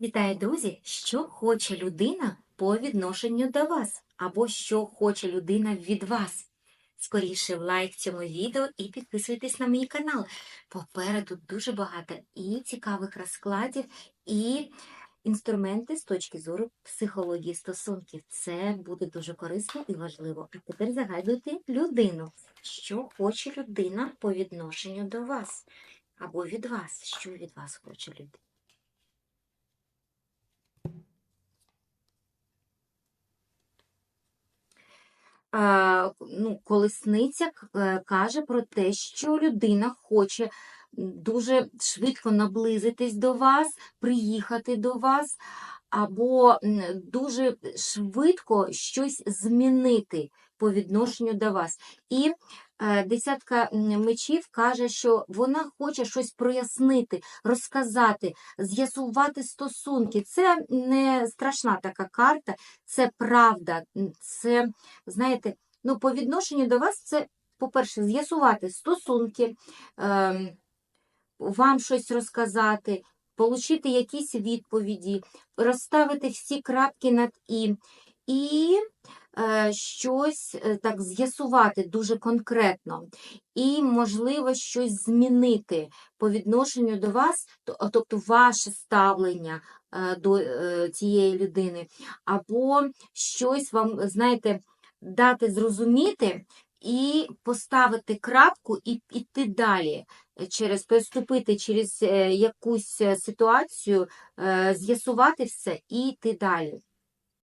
Вітаю, друзі! Що хоче людина по відношенню до вас, або що хоче людина від вас? Скоріше лайк цьому відео і підписуйтесь на мій канал. Попереду дуже багато і цікавих розкладів, і інструменти з точки зору психології стосунків. Це буде дуже корисно і важливо. А тепер загадуйте людину. Що хоче людина по відношенню до вас? Або від вас? Що від вас хоче людина? Ну, колесниця е, каже про те, що людина хоче дуже швидко наблизитись до вас, приїхати до вас, або дуже швидко щось змінити по відношенню до вас. І е, десятка мечів каже, що вона хоче щось прояснити, розказати, з'ясувати стосунки. Це не страшна така карта, це правда, це знаєте, ну, по відношенню до вас це, по-перше, з'ясувати стосунки, ем, вам щось розказати, отримати якісь відповіді, розставити всі крапки над і, і е, щось е, так з'ясувати дуже конкретно, і, можливо, щось змінити по відношенню до вас, тобто ваше ставлення е, до е, цієї людини, або щось вам, знаєте, дати зрозуміти і поставити крапку і піти далі, е, через переступити через е, якусь е, ситуацію, е, з'ясувати все і йти далі.